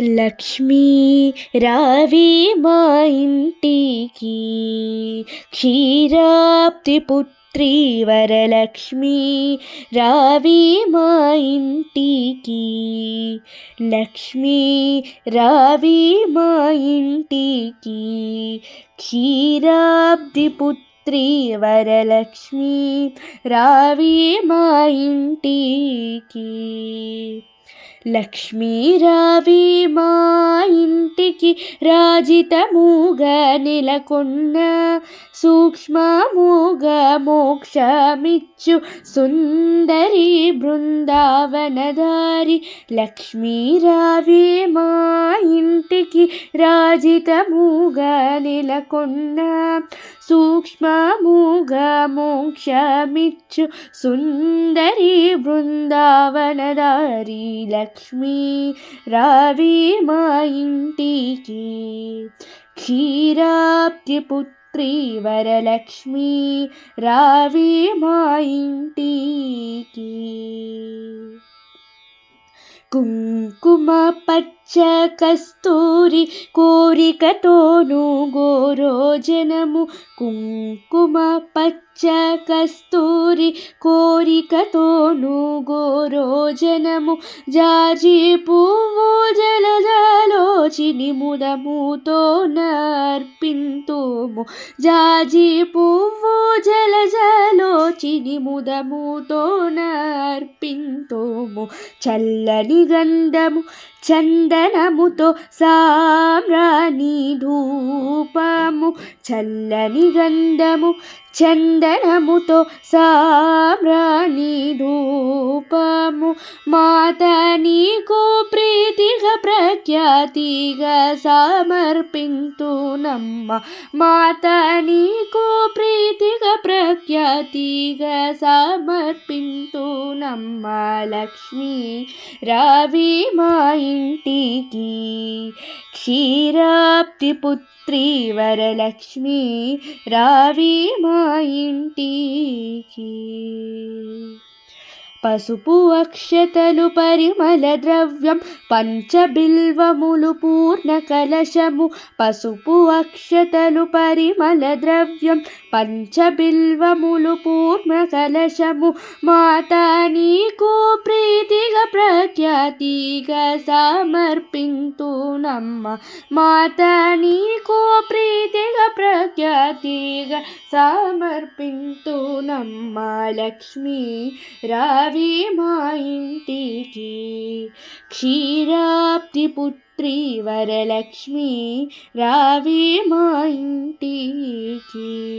లక్ష్మీ రావి మా ఇంటికి. క్షీరాప్తి పుత్రి వరలక్ష్మీ రావి మా ఇంటికి. లక్ష్మీ రావి మా ఇంటికి. క్షీరాబ్ది పుత్రి వరలక్ష్మి రావి మా ఇంటికి. లక్ష్మీ రావి మా ఇంటికి రాజితముగా నెలకొన్న సూక్ష్మముగా మోక్షమిచ్చు సుందరి బృందావనదారి. లక్ష్మీ రావి మా ఇంటికి రాజితముగా నెలకొన్న సూక్ష్మముగా మోక్షమిచ్చు సుందరి బృందావనదారి లక్ష్మీ రావి మా ఇంటికి. క్షీరాబ్ది పుత్రి వరలక్ష్మి రావి మా ఇంటికి. కుంకుమ పచ్చ కస్తూరి కోరికతోను గోరోజనము కుంకుమ పచ్చ కస్తూరి కోరికతోను గోరోజనము జాజి పువ్వు జలజలోచిని ముదముతో నర్పింతుము. జాజి పువ్వు జలజలోచిని ముదముతో నర్పింతుము. చల్లని గంధము చందనముతో సామ్రాణి ధూపము చల్లని గంధము చందనముతో సామ్రాణి ధూపము. మాత నీకు ప్రీతిగా ప్రఖ్యాతిగా సమర్పింతునమ్మ మాత నీకు ప్రీతిగా ప్రఖ్యాతిగా సమర్పింతునమ్మ లక్ష్మీ రావి మాయి ఇంటికి క్షీరాప్తి పుత్రి వరలక్ష్మి రావి మా ఇంటికి. పసుపు అక్షతలు పరిమళ ద్రవ్యం పంచబిల్వములు పూర్ణ కలశము పసుపు అక్షతలు పరిమళ ద్రవ్యం పంచబిల్వములు పూర్ణ కలశము మాత నీకు ప్రఖ్యాతిగా సమర్పింతునమ్మ. మాత నీకో ప్రీతిగా ప్రఖ్యాతిగా సమర్పింతునమ్మ. లక్ష్మీ రావి మా ఇంటికి. క్షీరాప్తి పుత్రి వరలక్ష్మి రావి మా ఇంటికి.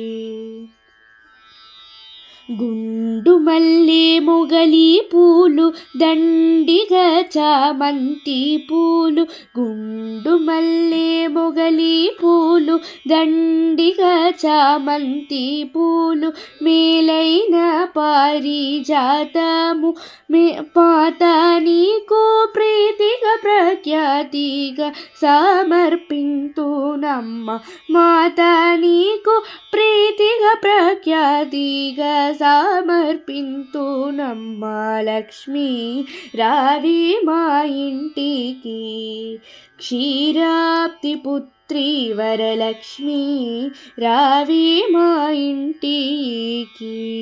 గుండు మల్లె మొగలి పూలు దండిగా చామంతి పూలు గుండు మల్లె మొగలి పూలు దండిగా చామంతి పూలు మేలైన పారిజాతము మే పాత నీకు ప్రీతిగా ప్రఖ్యాతిగా సమర్పింతునమ్మ. మాత నీకు ప్రీతిగా ప్రఖ్యాతిగా సమర్పింతునమ్మ లక్ష్మి రావి మా ఇంటికి. క్షీరాప్తి పుత్రి వరలక్ష్మి రావి మా ఇంటికి.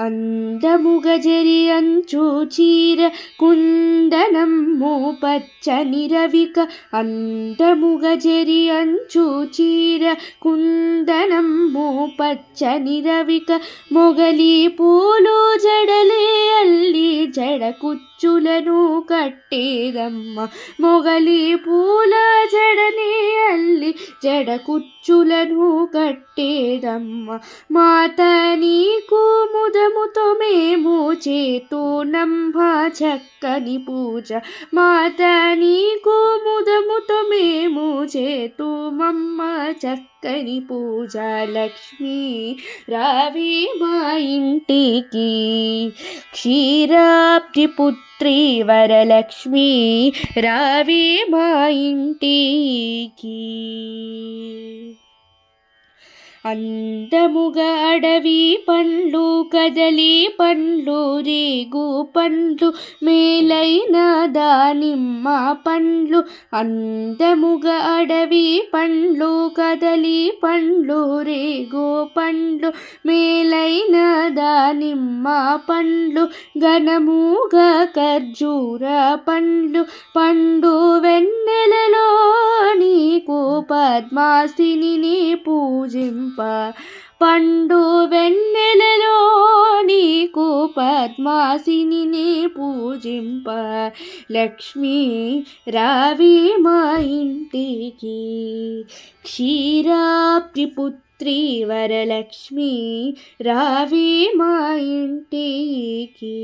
అందముగజరి అంచు చీర కుందనమ్ము పచ్చని రవిక అందముగజరి అంచు చీర కుందనమ్ము పచ్చని రవిక మొగలి పూలు జడలే అల్లి జడ కుచ్చులను కట్టేదమ్మ మొగలి పూల జడనే అల్లి జడ కుచ్చులను కట్టేదమ్మ. మాత నీకు ముదముతో మేము చేతునమ్మ చక్కని పూజ. మాత నీకు ముదముతో మేము చేతుమమ్మ చక్కని పూజ లక్ష్మీ రావి మా ఇంటికి. క్షీరాబ్ది పుత్రి వరలక్ష్మి రావి మా ఇంటికి. అందముగా అడవి పండ్లు కదలి పండ్లు రేగు పండ్లు మేలైన దానిమ్మ పండ్లు అందముగా అడవి పండ్లు కదలి పండ్లు రేగు పండ్లు మేలైన దానిమ్మ పండ్లు ఘనముగా ఖర్జూర పండ్లు పండు వెన్నెలలో నీకు పద్మాసిని పూజింపు పంప పండు వెన్నెలలో నీకు పద్మాసిని పూజింప. లక్ష్మీ రావి మా ఇంటికి క్షీరాబ్ది పుత్రి వరలక్ష్మి రావి మా ఇంటికి.